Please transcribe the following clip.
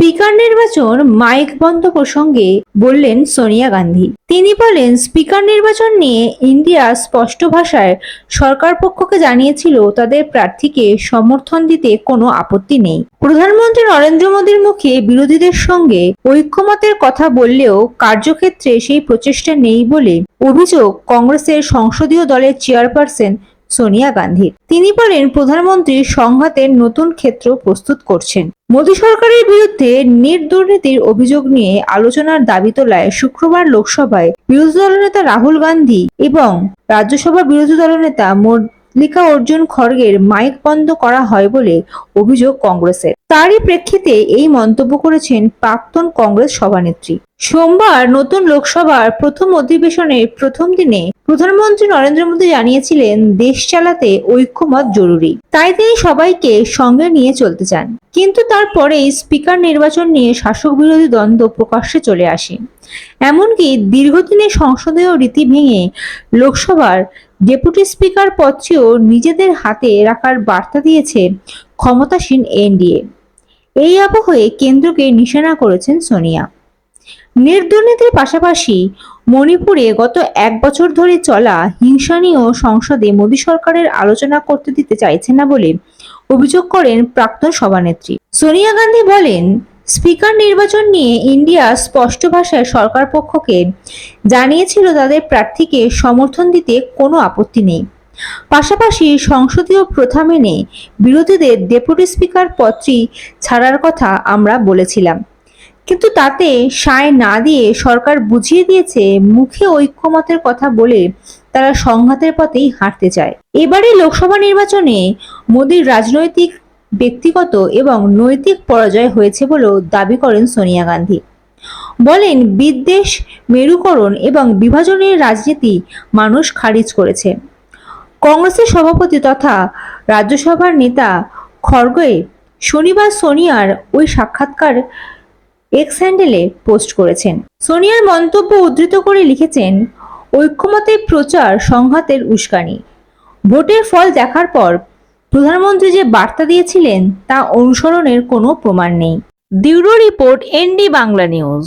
Speaker নির্বাচন mic বন্ধ প্রসঙ্গে বললেন সোনিয়া গান্ধী। তিনি বলেন, স্পিকার নির্বাচন নিয়ে ইন্ডিয়া স্পষ্ট ভাষায় সরকার পক্ষকে জানিয়েছিল, তাদের প্রার্থীকে সমর্থন দিতে কোনো আপত্তি নেই। প্রধানমন্ত্রী নরেন্দ্র মোদীর মুখে বিরোধীদের সঙ্গে ঐক্যমতের কথা বললেও কার্যক্ষেত্রে সেই প্রচেষ্টা নেই বলে অভিযোগ কংগ্রেসের সংসদীয় দলের চেয়ারপারসন সোনিয়া গান্ধীর তিনি বলেন, প্রধানমন্ত্রী সংঘাতের নতুন ক্ষেত্র প্রস্তুত করছেন। মোদী সরকারের বিরুদ্ধে নির্দুর্নীতির অভিযোগ নিয়ে আলোচনার দাবি তোলায় শুক্রবার লোকসভায় বিরোধী দলনেতা রাহুল গান্ধী এবং রাজ্যসভা বিরোধী দলনেতা মল্লিকা অর্জুন খড়গের মাইক বন্ধ করা হয় বলে অভিযোগ কংগ্রেসের। তারই প্রেক্ষিতে এই মন্তব্য করেছেন প্রাক্তন কংগ্রেস সভানেত্রী। সোমবার নতুন লোকসভার প্রথম অধিবেশনের প্রথম দিনে প্রধানমন্ত্রী নরেন্দ্র মোদী জানিয়েছিলেন, দেশ চালাতে ঐক্যমত জরুরি। তাই তিনি সবাইকে সঙ্গে নিয়ে চলতে চান। কিন্তু তারপরেই স্পিকার নির্বাচন নিয়ে শাসক বিরোধী দ্বন্দ্ব প্রকাশ্যে চলে আসে। এমনকি দীর্ঘদিনের সংসদীয় রীতি ভেঙে লোকসভার ডেপুটি স্পিকার পদটিও নিজেদের হাতে রাখার বার্তা দিয়েছে ক্ষমতাসীন এনডিএ। এই আবহে কেন্দ্রকে নিশানা করেছেন সোনিয়া। নির্দুর্নীতির পাশাপাশি মণিপুরে গত এক বছর ধরে চলা হিংসা নিয়েও সংসদে মোদী সরকারের আলোচনা করতে দিতে চাইছে না বলে অভিযোগ করেন প্রাক্তন সভানেত্রী। সোনিয়া গান্ধী বলেন, স্পিকার নির্বাচন নিয়ে ইন্ডিয়া স্পষ্ট ভাষায় সরকার পক্ষকে জানিয়েছিল তাদের প্রার্থীকে সমর্থন দিতে কোনো আপত্তি নেই। পাশাপাশি সংসদীয় প্রথা মেনে বিরোধীদের ডেপুটি স্পিকার পদটি ছাড়ার কথা আমরা বলেছিলাম। কিন্তু তাতে সায় না দিয়ে সরকার বুঝিয়ে দিয়েছে মুখে ঐক্যমতের কথা বলে তারা সংঘাতের পথেই হাঁটতে চায়। এবারে লোকসভা নির্বাচনে মোদীর রাজনৈতিক, ব্যক্তিগত এবং নৈতিক পরাজয় হয়েছে বলেও দাবি করেন সোনিয়া গান্ধী। বলেন, বিদ্বেষ, মেরুকরণ এবং বিভাজনের রাজনীতি মানুষ খারিজ করেছে। কংগ্রেসের সভাপতি তথা রাজ্যসভার নেতা খড়গে শনিবার সোনিয়ার ওই সাক্ষাৎকার এক্স হ্যান্ডেলে পোস্ট করেছেন। সোনিয়ার মন্তব্য উদ্ধৃত করে লিখেছেন ঐক্যমতের প্রচার সংঘাতের উস্কানি। ভোটের ফল দেখার পর প্রধানমন্ত্রী যে বার্তা দিয়েছিলেন তা অনুসরণের কোনো প্রমাণ নেই। Bureau report ND Bangla news.